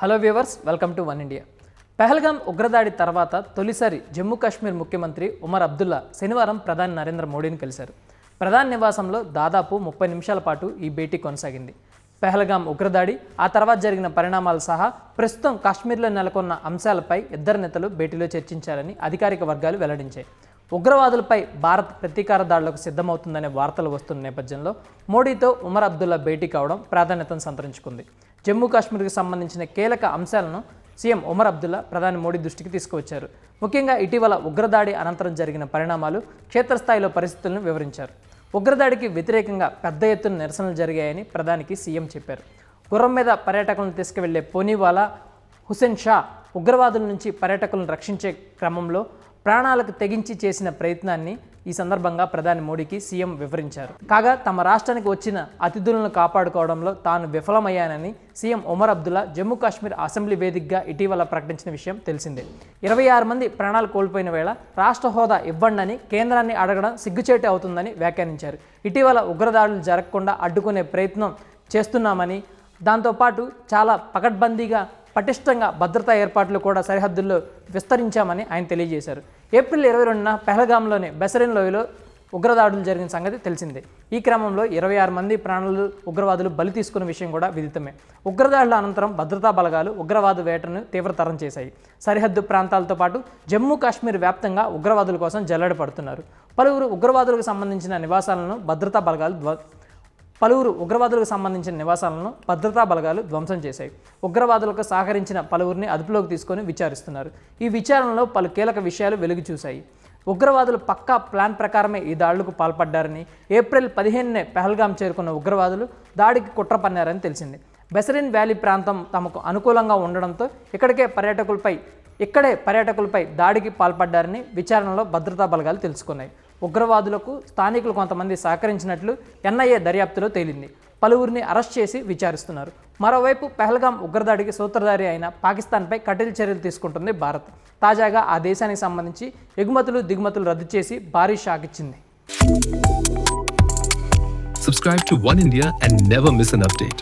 Hello viewers welcome to one India. Pahalgam ఉగ్రదాడి తర్వాత తొలిసారి జమ్మూ కాశ్మీర్ ముఖ్యమంత్రి ఉమర్ అబ్దుల్లా శనివారం ప్రధాని నరేంద్ర మోడీని కలిశారు. ప్రధాని నివాసంలో దాదాపు ముప్పై నిమిషాల పాటు ఈ భేటీ కొనసాగింది. పెహల్గాం ఉగ్రదాడి ఆ తర్వాత జరిగిన పరిణామాలు సహా ప్రస్తుతం కాశ్మీర్లో నెలకొన్న అంశాలపై ఇద్దరు నేతలు భేటీలో చర్చించారని అధికారిక వర్గాలు వెల్లడించాయి. ఉగ్రవాదులపై భారత్ ప్రతీకార దాడులకు సిద్ధమవుతుందనే వార్తలు వస్తున్న నేపథ్యంలో మోడీతో ఉమర్ అబ్దుల్లా భేటీ కావడం ప్రాధాన్యతను సంతరించుకుంది. జమ్మూ కాశ్మీర్కి సంబంధించిన కీలక అంశాలను సీఎం ఉమర్ అబ్దుల్లా ప్రధాని మోడీ దృష్టికి తీసుకువచ్చారు. ముఖ్యంగా ఇటీవల ఉగ్రదాడి అనంతరం జరిగిన పరిణామాలు క్షేత్రస్థాయిలో పరిస్థితులను వివరించారు. ఉగ్రదాడికి వ్యతిరేకంగా పెద్ద ఎత్తున నిరసనలు జరిగాయని ప్రధానికి సీఎం చెప్పారు. గుర్రం మీద పర్యాటకులను తీసుకువెళ్ళే పోనీవాలా హుసేన్ షా ఉగ్రవాదుల నుంచి పర్యాటకులను రక్షించే క్రమంలో ప్రాణాలకు తెగించి చేసిన ప్రయత్నాన్ని ఈ సందర్భంగా ప్రధాని మోడీకి సీఎం వివరించారు. కాగా తమ రాష్ట్రానికి వచ్చిన అతిథులను కాపాడుకోవడంలో తాను విఫలమయ్యానని సీఎం ఒమర్ అబ్దుల్లా జమ్మూ కాశ్మీర్ అసెంబ్లీ వేదికగా ఇటీవల ప్రకటించిన విషయం తెలిసిందే. ఇరవై ఆరు మంది ప్రాణాలు కోల్పోయిన వేళ రాష్ట్ర హోదా ఇవ్వండని కేంద్రాన్ని అడగడం సిగ్గుచేటు అవుతుందని వ్యాఖ్యానించారు. ఇటీవల ఉగ్రదాడులు జరగకుండా అడ్డుకునే ప్రయత్నం చేస్తున్నామని దాంతోపాటు చాలా పకడ్బందీగా పటిష్టంగా భద్రతా ఏర్పాట్లు కూడా సరిహద్దుల్లో విస్తరించామని ఆయన తెలియజేశారు. ఏప్రిల్ ఇరవై రెండున పెహల్గాంలోని బెసరిన్ లోయలో ఉగ్రదాడులు జరిగిన సంగతి తెలిసిందే. ఈ క్రమంలో ఇరవై ఆరు మంది ప్రాణులు ఉగ్రవాదులు బలి తీసుకున్న విషయం కూడా విదితమే. ఉగ్రదాడుల అనంతరం భద్రతా బలగాలు ఉగ్రవాద వేటను తీవ్రతరం చేశాయి. సరిహద్దు ప్రాంతాలతో పాటు జమ్మూ కాశ్మీర్ వ్యాప్తంగా ఉగ్రవాదుల కోసం జల్లెడ పడుతున్నారు. పలువురు ఉగ్రవాదులకు సంబంధించిన నివాసాలను భద్రతా బలగాలు పలువురు ఉగ్రవాదులకు సంబంధించిన నివాసాలను భద్రతా బలగాలు ధ్వంసం చేశాయి. ఉగ్రవాదులకు సహకరించిన పలువురిని అదుపులోకి తీసుకొని విచారిస్తున్నారు. ఈ విచారణలో పలు కీలక విషయాలు వెలుగు చూశాయి. ఉగ్రవాదులు పక్కా ప్లాన్ ప్రకారమే ఈ దాడులకు పాల్పడ్డారని ఏప్రిల్ పదిహేనునే పెహల్గాం చేరుకున్న ఉగ్రవాదులు దాడికి కుట్ర పన్నారని తెలిసింది. బెసరిన్ వ్యాలీ ప్రాంతం తమకు అనుకూలంగా ఉండడంతో ఇక్కడికే పర్యాటకులపై ఇక్కడే పర్యాటకులపై దాడికి పాల్పడ్డారని విచారణలో భద్రతా బలగాలు తెలుసుకున్నాయి. ఉగ్రవాదులకు స్థానికులు కొంతమంది సహకరించినట్లు ఎన్ఐఏ దర్యాప్తులో తేలింది. పలువురిని అరెస్ట్ చేసి విచారిస్తున్నారు. మరోవైపు పెహల్గాం ఉగ్రదాడికి సూత్రధారి అయిన పాకిస్తాన్పై కఠిన చర్యలు తీసుకుంటుంది భారత్. తాజాగా ఆ దేశానికి సంబంధించి ఎగుమతులు దిగుమతులు రద్దు చేసి భారీ షాక్ ఇచ్చింది. Subscribe to One India and never miss an update.